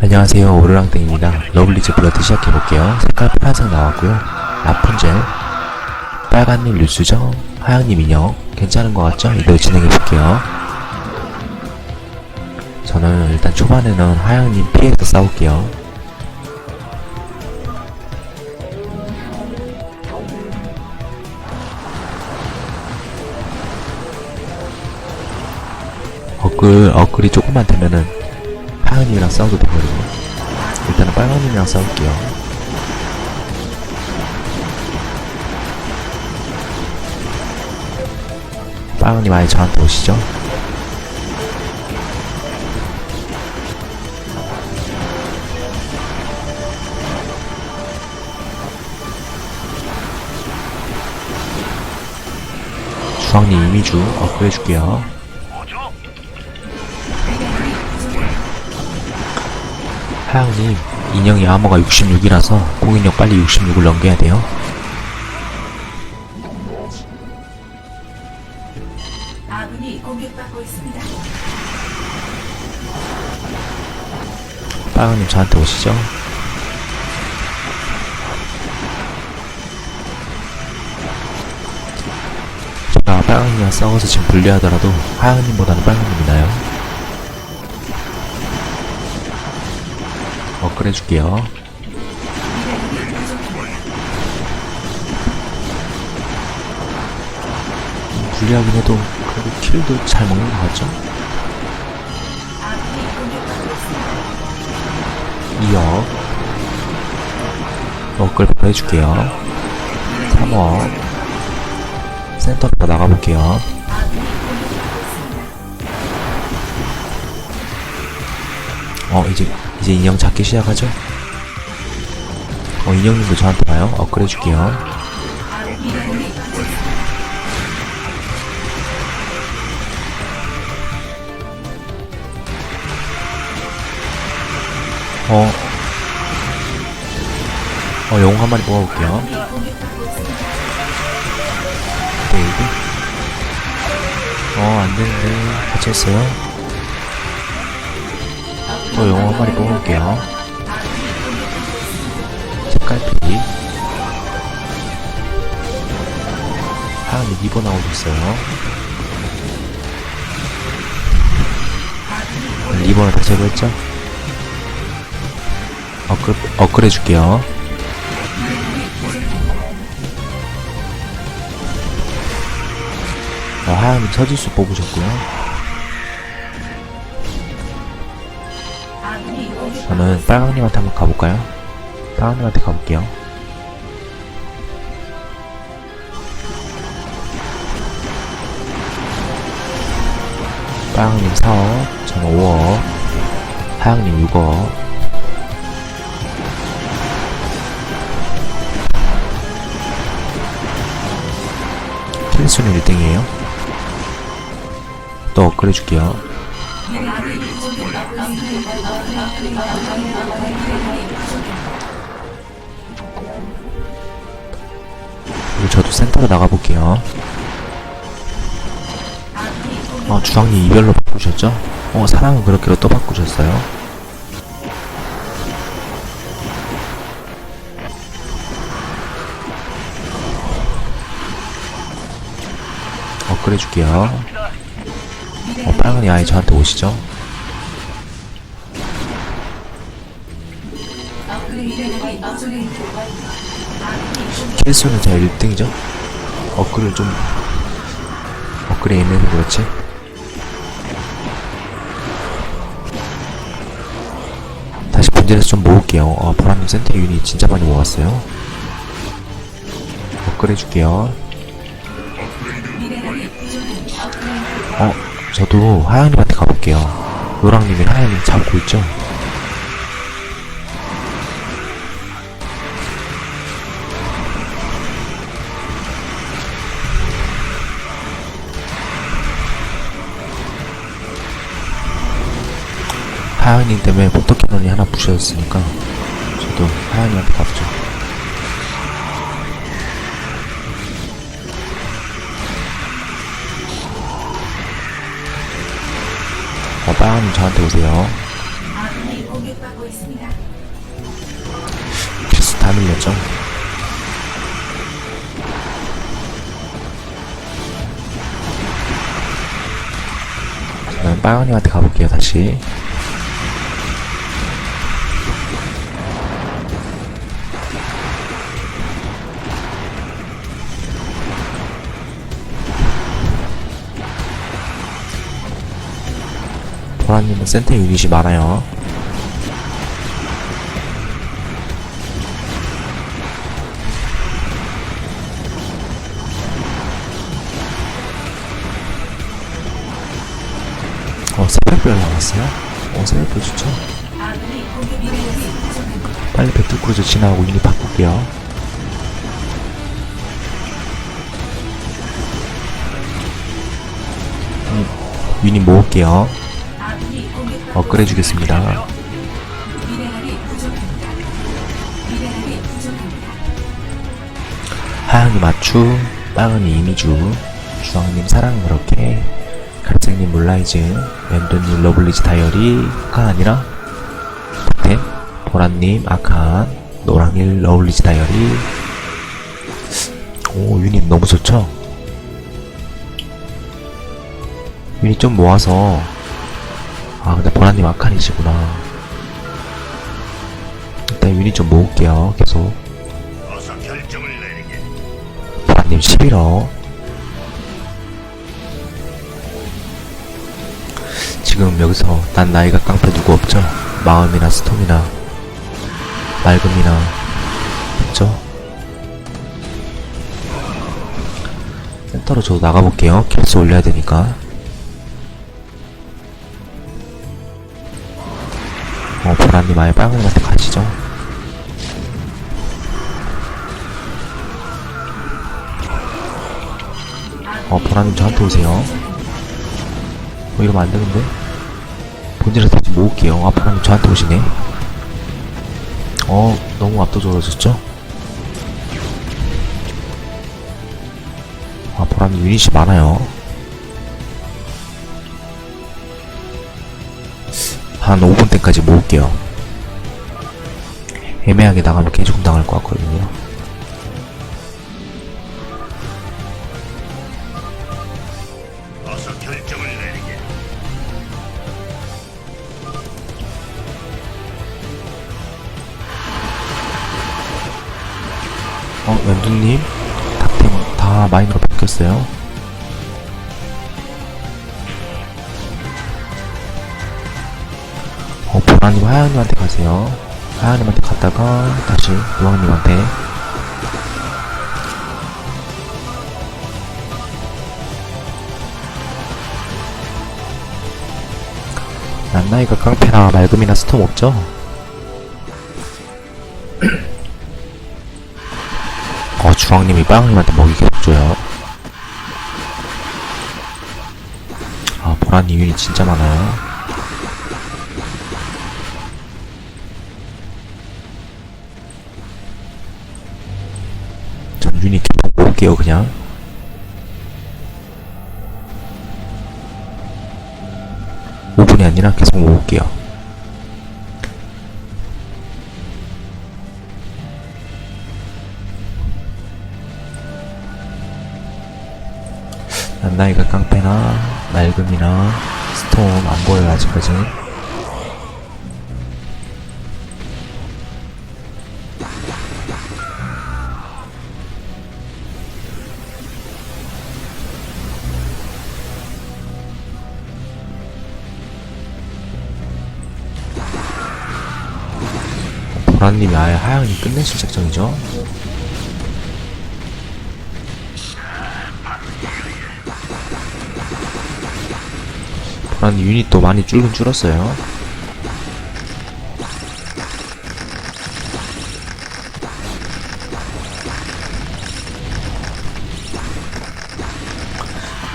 안녕하세요. 오르랑땡입니다. 러블리즈 블러드 시작해볼게요. 색깔 파란색 나왔고요. 라푼젤 빨간님 류수정 하양님 인형. 괜찮은 것 같죠? 이대로 진행해볼게요. 저는 일단 초반에는 하양님 피해서 싸울게요. 어글, 어글이 조금만 되면은 하은이랑 싸워도 되거든요. 일단은 빨간님이랑 싸울게요. 빨간님 아예 저한테 오시죠? 주황님 이미주 업글 해줄게요. 하양님, 인형이 암호가 66이라서 공인력 빨리 66을 넘겨야 돼요. 아군이 공격받고 있습니다. 빨강님 저한테 오시죠. 제가 빨강님이랑 싸워서 지금 불리하더라도 하양님보다는 빨강님이 나요. 업글 해줄게요. 불리하긴 해도 그래도 킬도 잘 먹는 것 같죠? 아군이 공격받고 있습니다. 2억 업글 바로 해줄게요 3억 센터로 나가볼게요. 어 이제 이제 인형 잡기 시작하죠 어 인형님도 저한테 와요 공격받고 있습니다. 어 어, 영웅 한 마리. 공격받고 있습니다. 데이드. 어, 안 되는데. 갇혔어요. 또한 마리 뽑아볼게요. 색깔피. 리버 나오고 있어요. 리버는 다 제거했죠? 업글, 업글 해줄게요. 어, 하얀이 터질수 뽑으셨고요. 저는 빨강님한테 한번 가볼까요? 빨강님한테 가볼게요. 빨강님 4억, 저는 5억, 하양님 6억. 킬수는 1등이에요. 또 업그레이드 줄게요. 그리고 저도 센터로 나가볼게요. 어, 주황님 이별로 바꾸셨죠? 어, 사랑은 그렇게로 또 바꾸셨어요. 업그레이드 줄게요. 어, 빨간이 아예 저한테 오시죠? 킬수는 제가 1등이죠? 업글을 좀 업글에 있는 그렇지? 다시 본진에서 좀 모을게요 어, 보라님 센터 유닛 진짜 많이 모았어요 업글 해줄게요 어 저도 하양님한테 가볼게요 노랑님이 하양님 잡고 있죠? 하연님 때문에 포토캐논이 하나 부셔졌으니까 저도 하연이한테 가보죠 어, 빨간님 저한테 오세요. 필수 다 밀렸죠. 저는 빨간님한테 가볼게요, 다시. 보라님은 센터 유닛이 많아요. 어, 새벽별 나왔어요? 어, 새벽별 좋죠? 빨리 배틀크루즈 지나가고 유닛 바꿀게요. 음, 유닛 모을게요. 업그레이드 주겠습니다. 하양님 맞추, 빨간님 이미주, 주황님 사랑은 그렇게, 갈색님 물라이즈, 왼도님 러블리즈 다이어리가 아니라, 덕템, 보라님 아칸, 노랑일 러블리즈 다이어리. 오, 유닛 너무 좋죠? 유닛 좀 모아서, 아, 근데 보라님 아칸이시구나. 일단 유닛 좀 모을게요, 계속. 보라님 11호 지금 여기서 난 나이가 깡패 누구 없죠? 마음이나 스톰이나 맑음이나 없죠? 센터로 저도 나가볼게요 킬수 올려야 되니까 어 보라님 아예 빨간님한테 가시죠 어, 보라님 저한테 오세요. 어, 이러면 안 되는데? 본질에서 다시 모을게요. 아, 보라님 저한테 오시네. 어, 너무 압도적으로졌죠? 아, 보라님 유닛이 많아요. 한 5분 때까지 모을게요. 애매하게 나가면 개죽 당할 것 같거든요. 어, 왼두님, 탁템 다 마이너로 바뀌었어요. 어, 보라님, 하양님한테 가세요. 하양님한테 갔다가 다시 노왕님한테. 난나이가 깡패나 맑음이나 스톰 없죠? 어, 주황님이 빵님한테 먹이 계속 줘요. 아, 보라님 유닛 진짜 많아요. 유닛 계속 모을게요, 그냥. 오분이 아니라 계속 모을게요. 난나이가 깡패나 맑음이나 스톰 안 보여요 아직까지 보라님이 아예 하양이 끝내실 작정이죠. 보라님 유닛도 많이 줄긴 줄었어요.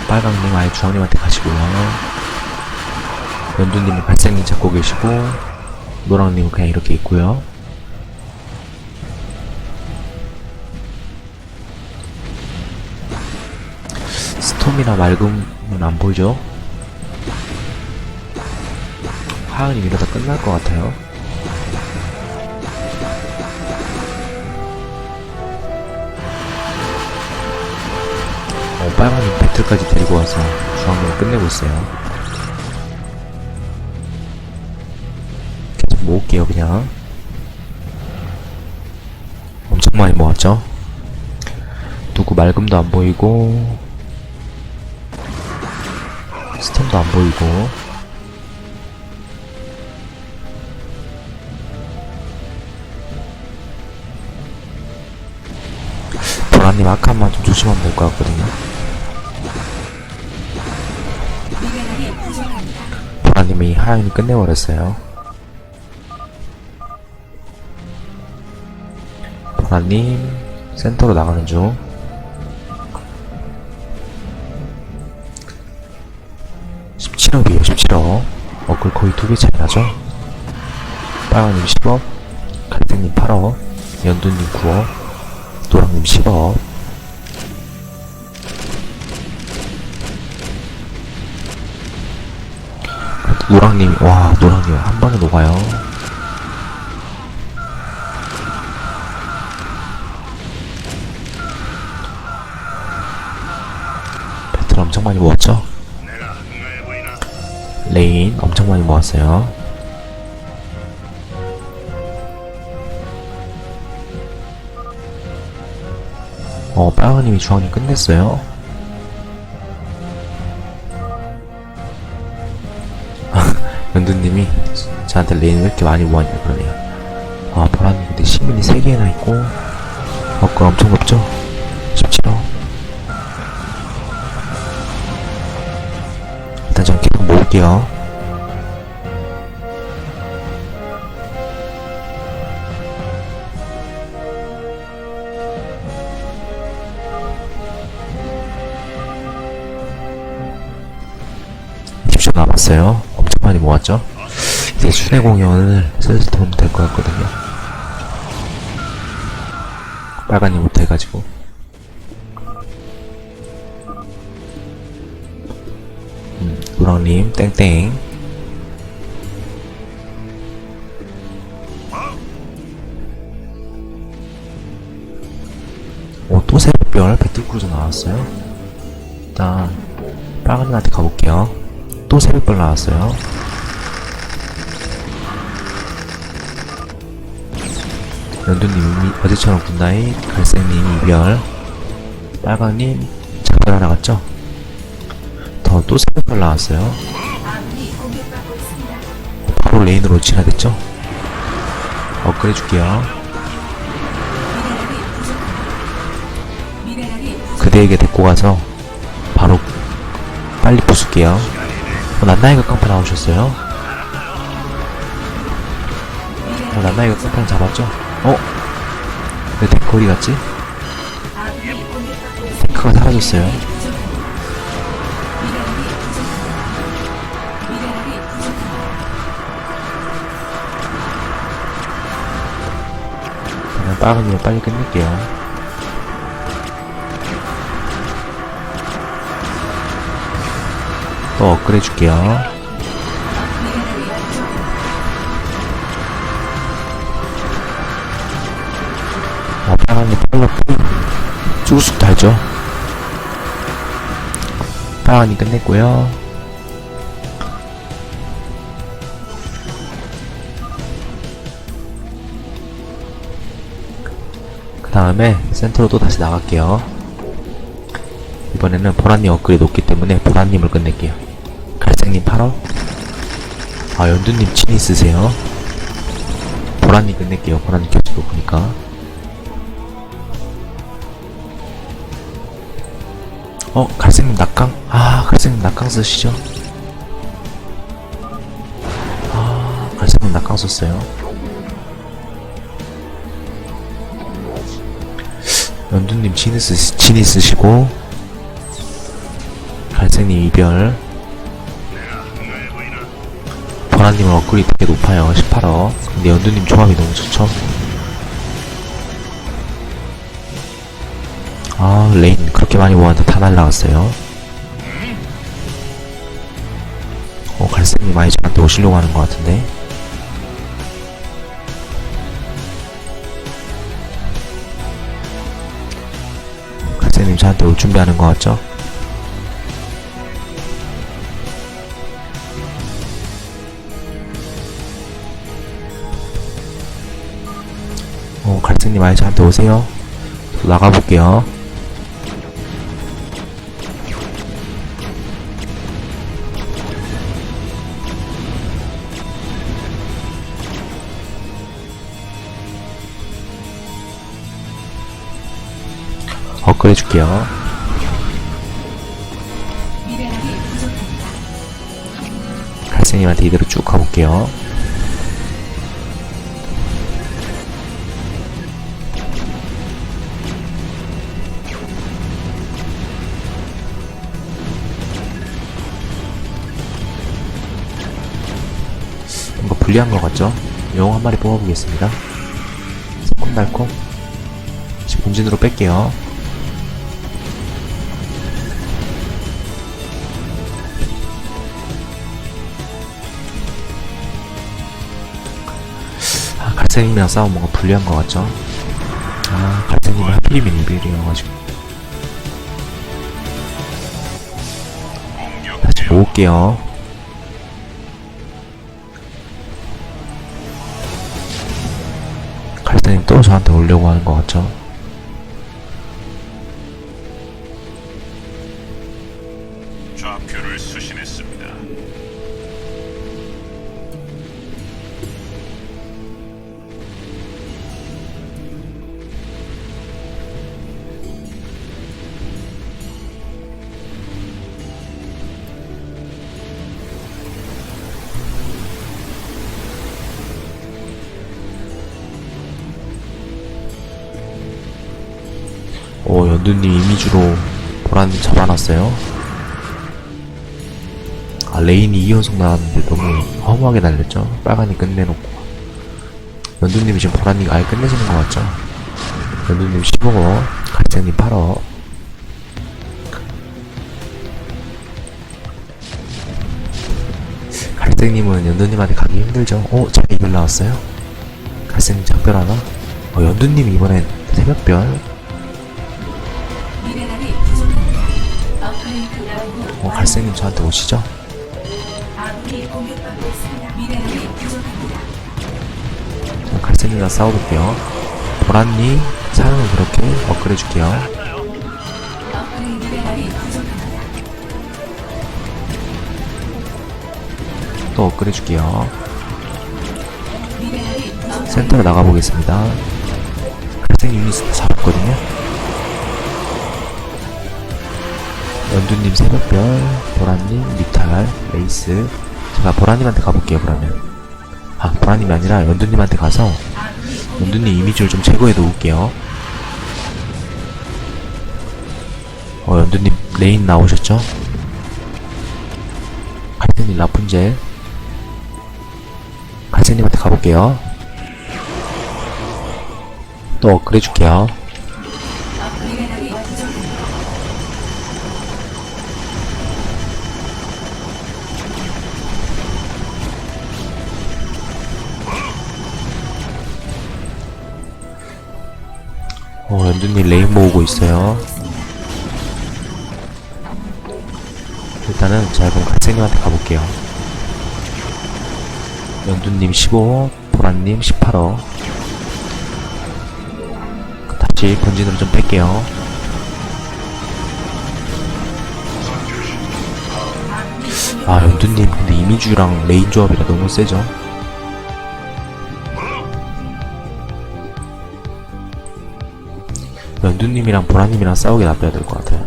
빨강님 아예 주황님한테 가시고요. 연두님이 발생님 잡고 계시고 노랑님은 그냥 이렇게 있고요 소금이나 맑음은 안 보이죠? 하은이 이러다 끝날 것 같아요. 어, 빨간이 배틀까지 데리고 와서 중앙으로 끝내고 있어요. 계속 모을게요, 그냥. 엄청 많이 모았죠? 누구 맑음도 안 보이고, 스톰도 안 보이고, 보라님 아까만 좀 조심하면 될 것 같거든요. 보라님이 하얀이 끝내버렸어요. 보라님 센터로 나가는 중. 어글 거의 두배 차이 나죠? 빨간님 10억 갈색님 8억 연두님 9억 노랑님 10억 노랑님 와 노랑님 한 번에 녹아요. 배틀 엄청 많이 모았죠? 레인 엄청 많이 모았어요. 어 빨간님이 중앙님 끝냈어요. 연두님이 저한테 레인 왜 이렇게 많이 모았냐 그러네요. 아 보라님 근데 시민이 3개나 있고. 어 그 엄청 높죠 십 남았어요. 엄청 많이 모았죠? 이제 순회 공연을 슬슬 보면 될 것 같거든요. 빨간님부터 해가지고. 음, 노랑님, 땡땡. 오, 또 새벽별 배틀크루즈 나왔어요. 일단, 빨간님한테 가볼게요. 또 새벽별 나왔어요. 연두님 어제처럼 굿나잇, 갈색님 이별, 빨강님 작별 하나 갔죠? 더 또 새벽별 나왔어요. 바로 레인으로 진화됐죠? 업그레이드 줄게요. 그대에게 데리고 가서 바로 빨리 부술게요. 어, 난나이가 깡패 나오셨어요? 어, 난나이가 깡패는 잡았죠? 어? 왜 공격받고 있습니다. 데크가 사라졌어요. 그냥 빨간이면 빨리 끝낼게요. 또 업그레이드 줄게요. 미네랄이 부족합니다. 어, 빨간이 팔로 쑥쑥 달죠. 빨간이 끝냈고요. 그 다음에 센터로 또 다시 나갈게요. 이번에는 보라님 업그레이드 높기 때문에 보라님을 끝낼게요. 갈색님 8억. 아, 연두님 친 있으세요. 보라님 끝낼게요. 보라님 켜지 높으니까. 어, 갈색님 낙강? 아, 갈색님 낙강 쓰시죠? 아, 갈색님 낙강 썼어요. 연두님 진이 쓰시고, 갈색님 이별? 보라님은 업글이 되게 높아요. 18억. 근데 연두님 조합이 너무 좋죠? 아, 레인 그렇게 많이 모았는데 다 날라갔어요. 어, 갈색님 많이 저한테 오시려고 하는 것 같은데. 갈색님 저한테 올 준비하는 것 같죠? 어, 갈색님 아예 저한테 오세요. 저 나가볼게요. 업그레이드 줄게요. 갈색님한테 이대로 쭉 가볼게요. 불리한 것 같죠? 용 한 마리 뽑아보겠습니다. 새콤달콤. 이제 본진으로 뺄게요. 아, 갈색님이랑 싸우면 뭔가 불리한 것 같죠? 아, 갈색님이 하필이면 이별이어가지고. 다시 모을게요. 또 저한테 오려고 하는 것 같죠? 오, 연두님 이미주로 보라님 잡아놨어요. 아, 레인이 2연속 나왔는데 너무 허무하게 날렸죠? 빨간이 끝내놓고. 연두님이 지금 보라님 아예 끝내시는 것 같죠? 연두님 15호, 갈색님 8호. 갈색님은 연두님한테 가기 힘들죠? 어, 자, 이별 나왔어요? 갈색님 작별 하나? 어, 연두님이 이번엔 새벽별? 어, 갈색님 저한테 오시죠? 자, 갈색님이랑 싸워볼게요. 보라님, 사용을 그렇게 업그레이드 줄게요. 또 업그레이드 줄게요. 센터로 나가보겠습니다. 갈색 유닛 잡았거든요. 연두님 새벽별, 보라님 뮤탈, 레이스. 제가 보라님한테 가볼게요, 그러면. 아, 보라님이 아니라 연두님한테 가서 연두님 이미지를 좀 제거해 놓을게요. 어, 연두님 레인 나오셨죠? 갈색님 라푼젤. 갈색님한테 가볼게요. 또 업그레이드 줄게요. 어, 연두님 레인 모으고 있어요. 일단은 제가 그럼 갈색님한테 가볼게요. 연두님 15, 보라님 18호. 다시 본진으로 좀 뺄게요. 아, 연두님, 근데 이미주랑 레인 조합이라 너무 세죠? 연두님이랑 보라님이랑 싸우게 놔둬야 될 것 같아요.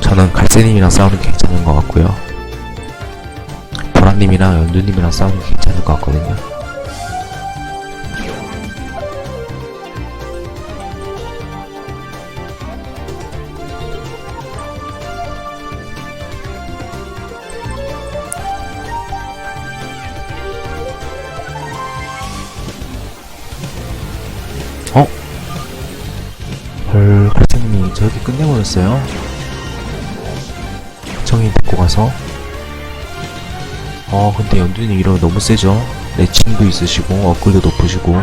저는 갈색님이랑 싸우는 게 괜찮은 것 같고요. 보라님이랑 연두님이랑 싸우는 게 괜찮을 것 같거든요. 끝내버렸어요? 정인 데리고 가서? 어 근데 연두님 이러면 너무 세죠? 레칭도 있으시고 업글도 높으시고.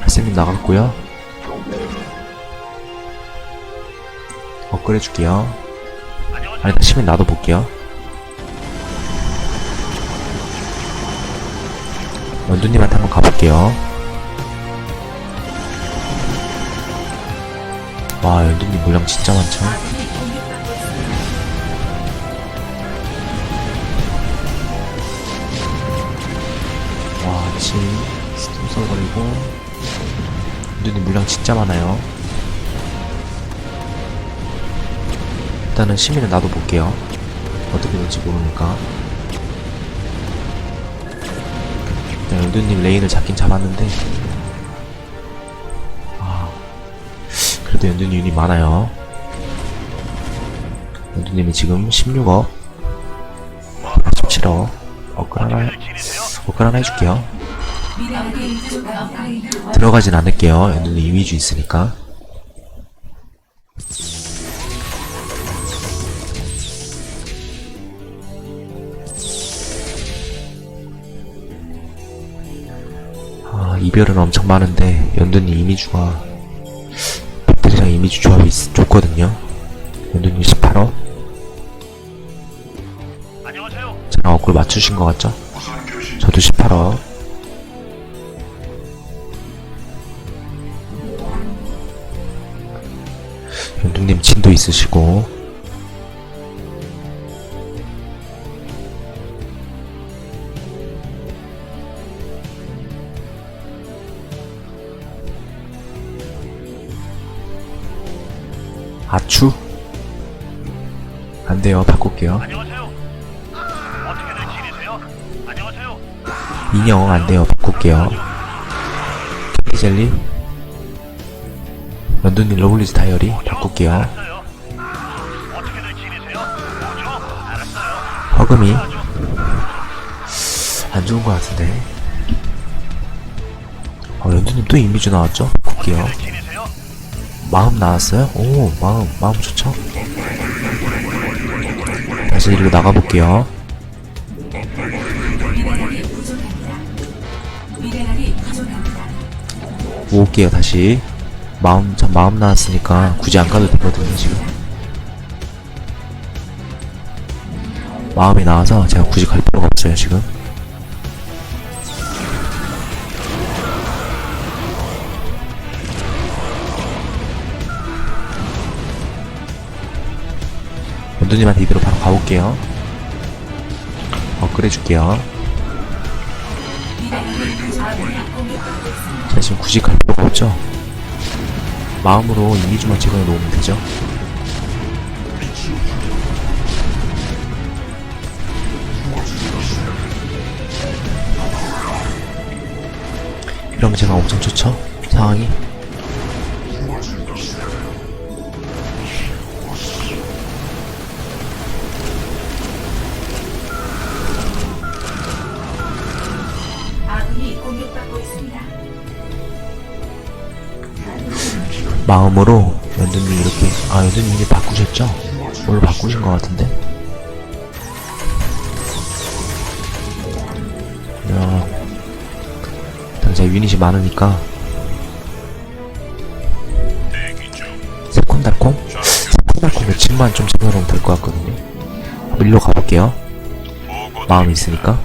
레이스님 나갔고요. 업글 해줄게요. 아니 다 시민 나도 볼게요. 연두님한테 한번 가볼게요 와 연두님 물량 진짜 많죠. 와, 치, 스톰썰거리고. 눈이 물량 진짜 많아요. 일단은 시민은 나도 볼게요. 어떻게 될지 모르니까. 연두님 레인을 잡긴 잡았는데. 그래도 연두님 유닛 많아요. 연두님이 지금 16억, 17억, 업글 하나, 업글 하나 해줄게요. 들어가진 않을게요. 연두는 이미주 있으니까. 아, 이별은 엄청 많은데, 연두는 이미주가, 이미주 조합이 있- 좋거든요. 연두님 18호? 안녕하세요. 저랑 얼굴 맞추신 것 같죠? 저도 18호. 연두님 진도 있으시고 아추? 안돼요. 바꿀게요. 인형 안돼요. 바꿀게요. 캔디젤리? 연두님 러블리즈 다이어리? 바꿀게요. 허금이? 안 좋은 것 같은데. 어 연두님 또 이미주 나왔죠? 바꿀게요? 마음 나왔어요? 오 마음 마음 좋죠? 다시 이리로 나가볼게요. 모을게요 다시 마음 참 마음 나왔으니까 굳이 안 가도 되거든요 지금 마음이 나와서 제가 굳이 갈 필요가 없어요 지금 연두님한테 이대로 바로 가볼게요 업그레이드 줄게요 미네랄이 부족. 아군이 공격받고 있습니다. 제가 지금 굳이 갈 필요가 없죠? 마음으로 이미지만 찍어 놓으면 되죠? 이러면 제가 엄청 좋죠? 상황이? 마음으로 연두님 이렇게 아 연두님 이미 바꾸셨죠? 오늘 바꾸신 것 같은데? 야 제가 유닛이 많으니까 새콤달콤? 새콤달콤 며칠만 좀 잡아놓으면 될 것 같거든요 밀로 가볼게요 마음이 있으니까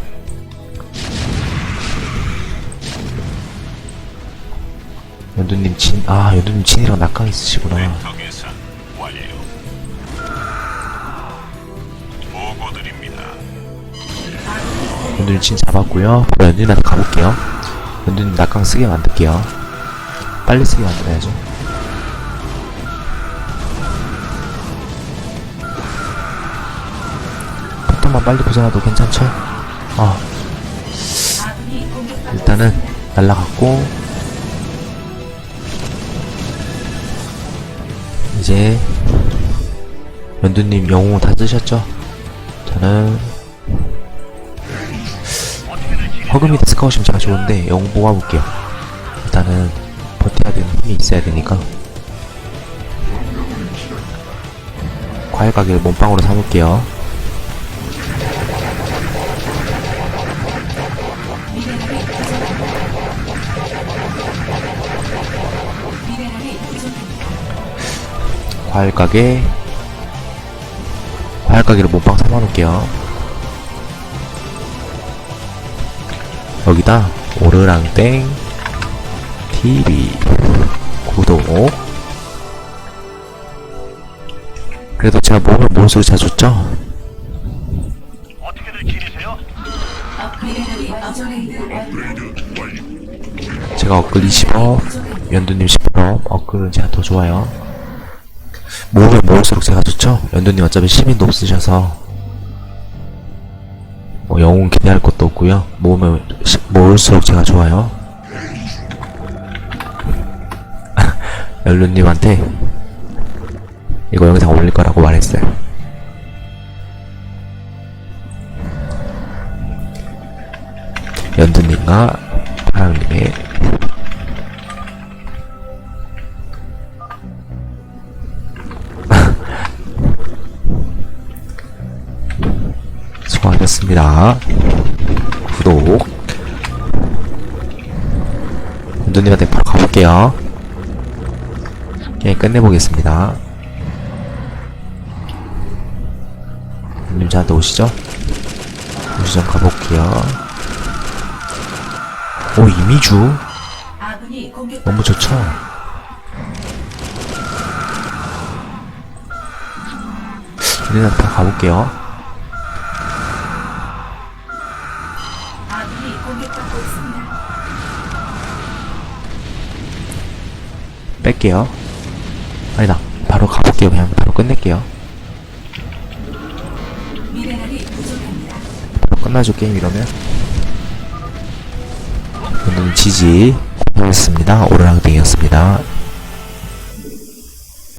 연두님 친, 아, 연두님 친이랑 낙강 있으시구나. 계산 완료. 보고 드립니다. 연두님 친 잡았고요 바로 연두님한테 가볼게요. 연두님 낙강 쓰게 만들게요. 빨리 쓰게 만들어야죠. 포탄만 빨리 부숴놔도 괜찮죠? 아, 일단은 날라갔고 이제 연두님 영웅 다 쓰셨죠? 저는 허금이 스카우시면 제가 좋은데 영웅 뽑아볼게요. 일단은 버텨야 되는 힘이 있어야 되니까. 과일 가게를 몸빵으로 사볼게요 과일 가게 과일 가게를 몸빵 삼아놓을게요 여기다 오르랑땡 TV 구독 그래도 제가 몸을? 미네랄이 업그레이드 제가 업글 20업, 연두님 10업, 업글은 제가 더 좋아요. 모으면 모을수록 제가 좋죠? 연두님 어차피 시민도 없으셔서, 뭐 영웅 기대할 것도 없고요 모으면, 시- 모을수록 제가 좋아요. 연두님한테 이거 영상 올릴 거라고 말했어요. 연두님과 파랑님의 수고하셨습니다. 구독. 누님한테 바로 가볼게요. 게임 끝내보겠습니다. 누님 저한테 오시죠? 오시죠 가볼게요. 오 이미주 너무 좋죠? 바로 가볼게요. 뺄게요. 아니다. 바로 가볼게요. 그냥 바로 끝낼게요. 바로 끝나죠 게임 이러면. 오늘은 지지. 고맙습니다. 오르랑땡이었습니다.